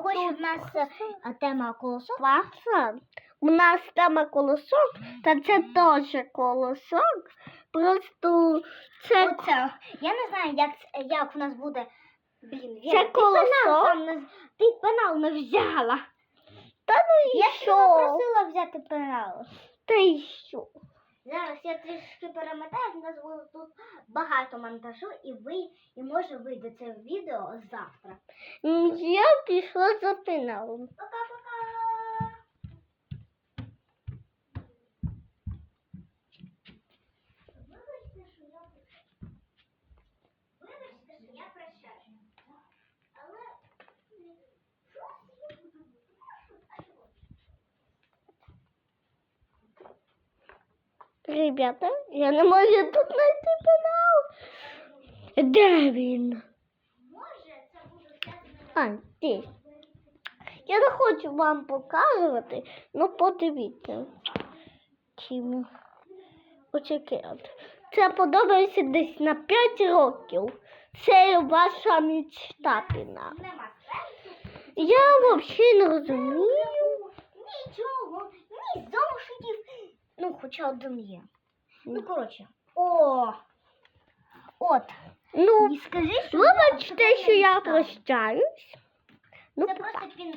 що в нас е, тема колосок. Паша, у нас тема колосок, та це теж колосок. Просто це, Оце. Я не знаю, як, це- як в нас буде. Блін, Це ти колосок? пенал сам не, ти пенал не взяла. та ну і Я тебе що? просила взяти пенал. Та й що? Зараз я трішки перемотаю, в нас було тут багато монтажу, і ви, і може вийде це відео завтра. Я пішла за пеналом. Пока-пока! Вибачте, що я Вибачте, що я прощаю. Але щось я буду. А чого? Ребята, я не можу тут знайти пенал. Де він? А, здесь. Я не хочу вам показувати, ну подивіться. Чим очекати. Це подобається десь на 5 років. Це ваша мечта піна. Я взагалі не розумію. Хоча один є. Ну, коротше. О! От. Ну, Не скажи, що вибачте, я що я прощаюсь. Ну, Це просто пін,